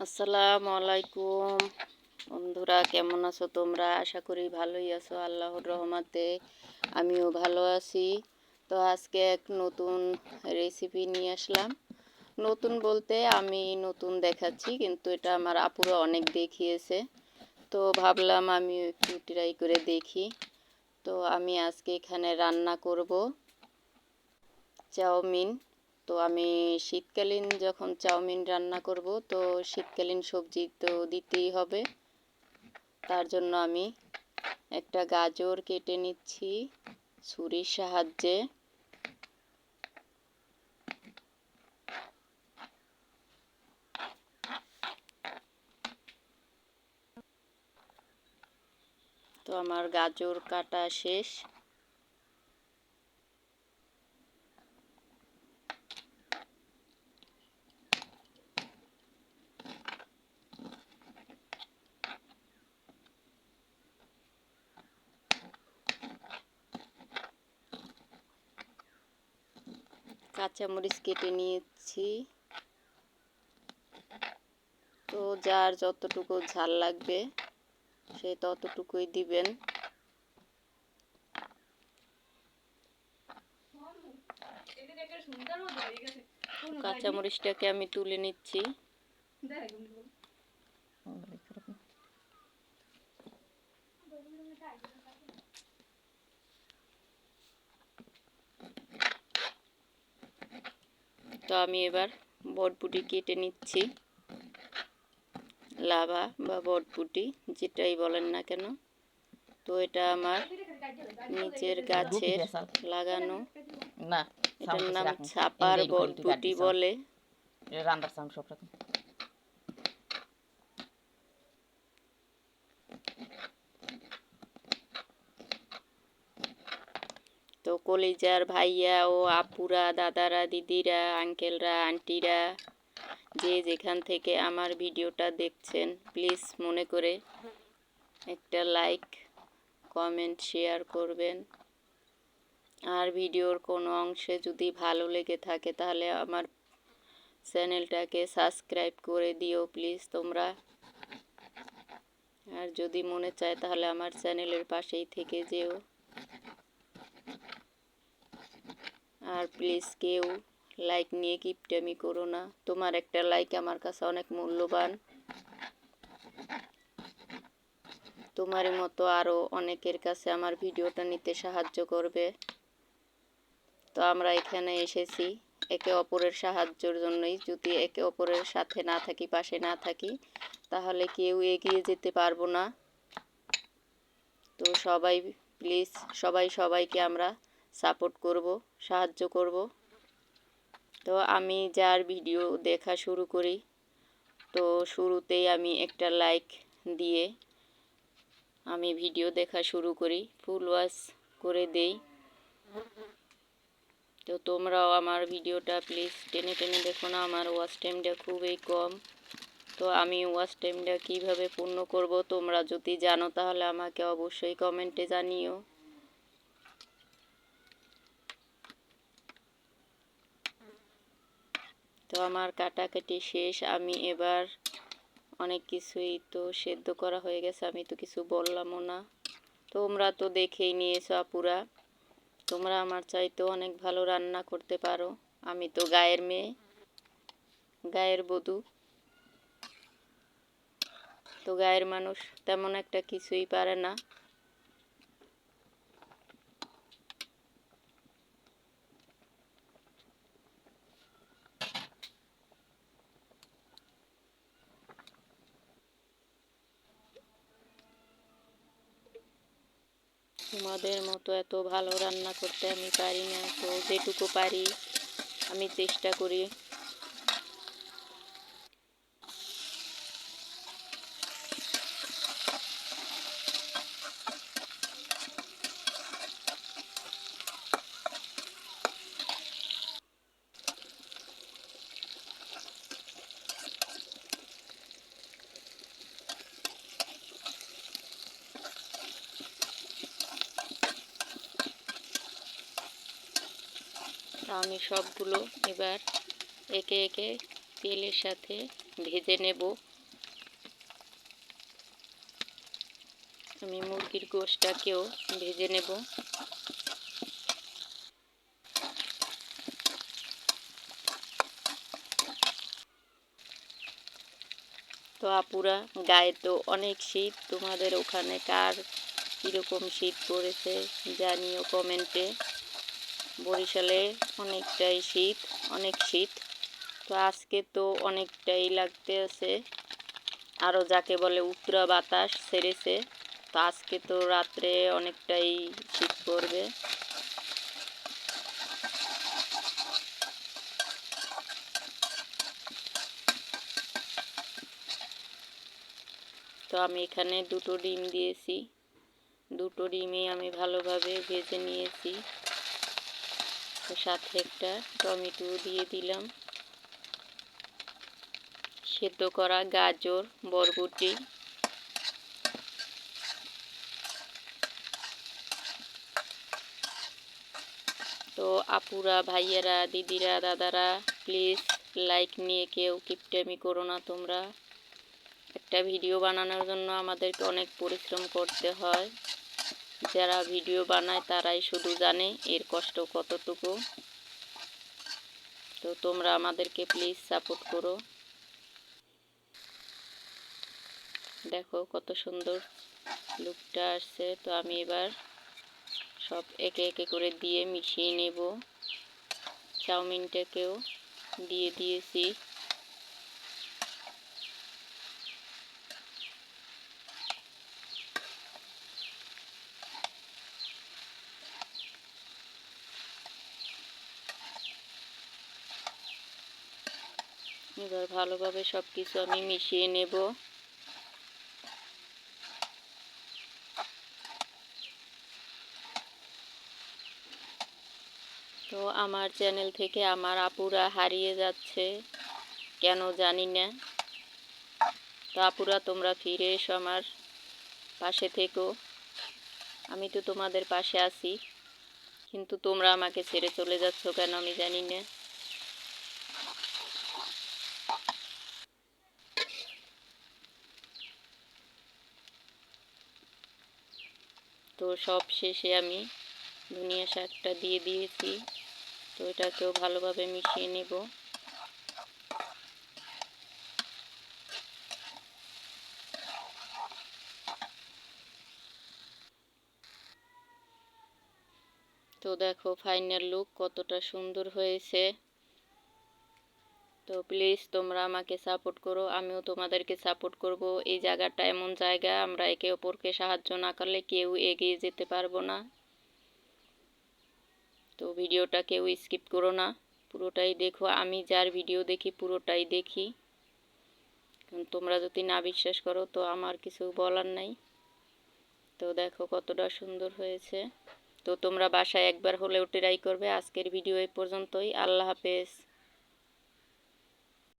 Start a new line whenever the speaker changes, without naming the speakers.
আসসালামু আলাইকুম। বন্ধুরা, কেমন আছো তোমরা? আশা করি ভালোই আছো, আল্লাহর রহমাতে। আমিও ভালো আছি। তো আজকে এক নতুন রেসিপি নিয়ে আসলাম। নতুন বলতে আমি নতুন দেখাচ্ছি, কিন্তু এটা আমার আপুরা অনেক দেখিয়েছে। তো ভাবলাম আমি একটু ট্রাই করে দেখি। তো আমি আজকে এখানে রান্না করব। চাউমিন। তো আমি শীতকালীন যখন চাউমিন রান্না করব, তো শীতকালীন সবজি তো দিতেই হবে। তার জন্য আমি একটা গাজর কেটে নিচ্ছি ছুরির সাহায্যে। তো আমার গাজর কাটা শেষ। কাঁচামরিচ কেটে নিয়েছি। তো যার যতটুকু ঝাল লাগবে, সে ততটুকুই দিবেন। কাঁচামরিচটাকে আমি তুলে নিচ্ছি। তো আমি এবার বটবুটি কেটে নিচ্ছি। লাভা বা বটবুটি যেটাই বলেন না কেন। তো এটা আমার নিচের গাছের লাগানো।
না
এটার নাম ছাপার বটবুটি বলে।
রান্নার
তো কলিজার ভাইয়া ও আপুরা, দাদারা, দিদিরা, আঙ্কেলরা, আন্টিরা, যে যেখান থেকে আমার ভিডিওটা দেখছেন, প্লিজ মনে করে একটা লাইক, কমেন্ট, শেয়ার করবেন। আর ভিডিওর কোনো অংশে যদি ভালো লেগে থাকে, তাহলে আমার চ্যানেলটাকে সাবস্ক্রাইব করে দিও, প্লিজ তোমরা। আর যদি মনে চায়, তাহলে আমার চ্যানেলের পাশেই থেকে যেও। আর প্লিজ কেউ লাইক নিয়ে কিপটামি করো না। তোমার একটা লাইক আমার কাছে অনেক মূল্যবান। তোমার মতো আরও অনেকের কাছে আমার ভিডিওটা নিতে সাহায্য করবে। তো আমরা এখানে এসেছি। একে অপরের সাহায্যের জন্যই। যদি একে অপরের সাথে না থাকি, পাশে না থাকি, তাহলে কেউ এগিয়ে যেতে পারব না। তো সবাই প্লিজ সবাই সবাইকে আমরা সাপোর্ট করব, সাহায্য করব। তো আমি যার ভিডিও দেখা শুরু করি, তো শুরুতেই আমি একটা লাইক দিয়ে আমি ভিডিও দেখা শুরু করি ফুল ওয়াশ করে দেই। তো তোমরাও আমার ভিডিওটা প্লিজ টেনে টেনে দেখো না, আমার ওয়াচ টাইমটা খুবই কম। তো আমি ওয়াচ টাইমটা কীভাবে পূর্ণ করব তোমরা যদি জানো তাহলে আমাকে অবশ্যই কমেন্টে জানিও। তো আমার কাটাকাটি শেষ। আমি এবার অনেক কিছুই তো সেদ্ধ করা হয়ে গেছে, আমি তো কিছু বললামও না। তোমরা তো দেখেই নিয়েছো আপুরা, তোমরা আমার চাইতেও অনেক ভালো রান্না করতে পারো। আমি তো গায়ের মেয়ে, গায়ের বধূ। তো গায়ের মানুষ তেমন একটা কিছুই পারে না। তোমাদের মতো এত ভালো রান্না করতে আমি পারি না। তো যেটুকু পারি, আমি চেষ্টা করি। আমি সবগুলো এবার একে একে তেলের সাথে ভেজে নেব। আমি মুরগির গোশটাকেও ভেজে নেব। তো আপুরা, গায়ে তো অনেক শীত, তোমাদের ওখানে কার কীরকম শীত পড়েছে জানিও কমেন্টে। বরিশালে অনেকটাই শীত, অনেক শীত। তো আজকে তো অনেকটাই লাগতে আছে। আরও যাকে বলে উত্তরা বাতাস ছেড়েছে, তো আজকে তো রাত্রে অনেকটাই শীত পড়বে। তো আমি এখানে দুটো ডিম দিয়েছি। দুটো ডিমই আমি ভালোভাবে ভেজে নিয়েছি। তো সাথে একটা টমেটো দিয়ে দিলাম। সেদ্ধ করা গাজর, বরবটি। তো আপুরা, ভাইয়েরা, দিদিরা, দাদারা প্লিজ লাইক নিয়ে কেউ কিপটেমি করো না তোমরা। একটা ভিডিও বানানোর জন্য আমাদেরকে অনেক পরিশ্রম করতে হয়। যারা ভিডিও বানায় তারাই শুধু জানে এর কষ্ট কতটুকু। তো তোমরা আমাদেরকে প্লিজ সাপোর্ট করো। দেখো কত সুন্দর লুকটা আসছে। তো আমি এবার সব একে একে করে দিয়ে মিশিয়ে নেব। চাউমিনটাকেও দিয়ে দিয়েছি। এবার ভালোভাবে সব কিছু আমি মিশিয়ে নেব। তো আমার চ্যানেল থেকে আমার আপুরা হারিয়ে যাচ্ছে, কেন জানি না। তো আপুরা, তোমরা ফিরে এসো আমার পাশে থেকো। আমি তো তোমাদের পাশে আছি, কিন্তু তোমরা আমাকে ছেড়ে চলে যাচ্ছ কেন আমি জানি না। তো সব শেষে আমি ধনিয়া শাকটা দিয়ে দিয়েছি। তো এটাকেও ভালোভাবে মিশিয়ে নেব। তো দেখো ফাইনাল লুক কতটা সুন্দর হয়েছে। তো প্লিজ তোমরা আমাকে সাপোর্ট করো, আমিও তোমাদেরকে সাপোর্ট করব। এই জায়গাটা এমন জায়গা, আমরা একে অপরকে সাহায্য না করলে কেউ এগিয়ে যেতে পারব না। তো ভিডিওটা কেউ স্কিপ করো না, পুরোটাই দেখো। আমি যার ভিডিও দেখি, পুরোটাই দেখি। তোমরা যদি না বিশ্বাস করো, তো আমার কিছু বলার নাই। তো দেখো কতটা সুন্দর হয়েছে। তো তোমরা বাসায় একবার হলেও ট্রাই করবে। আজকের ভিডিও এই পর্যন্তই। আল্লাহ হাফেজ।